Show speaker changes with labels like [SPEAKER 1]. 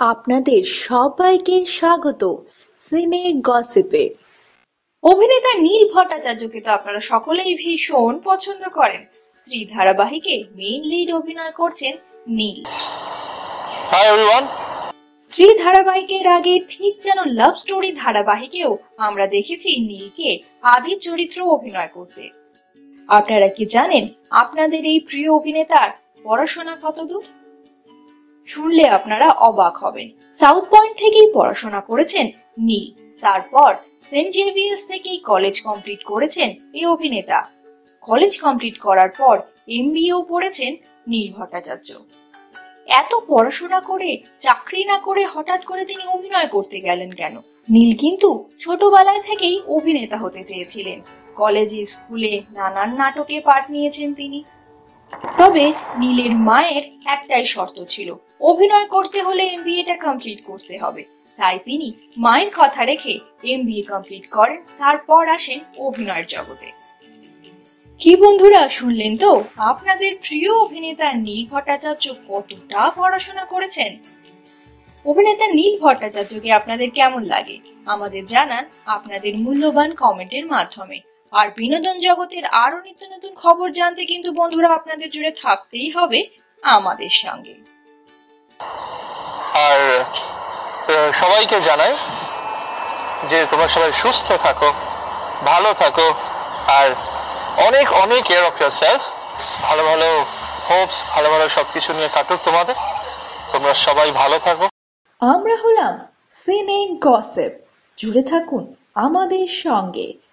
[SPEAKER 1] আপনাদের সবাইকে স্বাগত সিনে গসিপে।
[SPEAKER 2] অভিনেতা নীল ভট্টাচার্যকে তো আপনারা সকলেই ভীষণ পছন্দ করেন। স্ত্রী ধারাবাহিকে মেইন লিড অভিনয় করছেন নীল. স্ত্রী ধারাবাহিকের আগে ঠিক যেন লাভ স্টোরি ধারাবাহিকেও আমরা দেখেছি নীলকে আদির চরিত্র অভিনয় করতে। আপনারা কি জানেন আপনাদের এই প্রিয় অভিনেতার পড়াশোনা কতদূর? শুনলে আপনারা অবাক হবেন। সাউথ পয়েন্ট থেকেই পড়াশোনা করেছেন নীল। তারপর সেন্ট জেভিয়ার্স থেকেই কলেজ কমপ্লিট করেছেন এই অভিনেতা। কলেজ কমপ্লিট করার পর এমবিএও পড়েছেন নীল ভট্টাচার্য। এত পড়াশোনা করে, চাকরি না করে হঠাৎ করে তিনি অভিনয় করতে গেলেন কেন? নীল কিন্তু ছোটবেলায় থেকেই অভিনেতা হতে চেয়েছিলেন। কলেজে স্কুলে নানান নাটকে পাঠ নিয়েছেন তিনি। তবে নীলের মায়ের একটাই শর্ত ছিল, অভিনয় করতে হলে এমবিএটা কমপ্লিট করতে হবে। তাই তিনি মায়ের কথা রেখে এমবিএ কমপ্লিট করেন, তারপর আসেন অভিনয়ের জগতে। কি বন্ধুরা, শুনলেন তো? আপনাদের প্রিয় অভিনেতা নীল ভট্টাচার্য কতটা পড়াশোনা করেছেন? অভিনেতা নীল ভট্টাচার্যকে আপনাদের কেমন লাগে? আমাদের জানান আপনাদের মূল্যবান কমেন্টের মাধ্যমে। আর বিনোদন জগতের আরও নিত্য নতুন খবর জানতে কিন্তু বন্ধুরা আপনাদের জুড়ে থাকতেই হবে আমাদের সঙ্গে।
[SPEAKER 3] আর আহ, সবাইকে জানাই যে তোমরা সবাই সুস্থ থাকো ভালো থাকো আর অনেক অনেক কেয়ার অফ ইয়ার সেলফ ভালো ভালো হোপস ভালো ভালো সবকিছু নিয়ে কাটুক তোমাদের। তোমরা সবাই ভালো থাকো।
[SPEAKER 1] আমরা হলাম সিনে গসিপ জুড়ে থাকুন আমাদের সঙ্গে।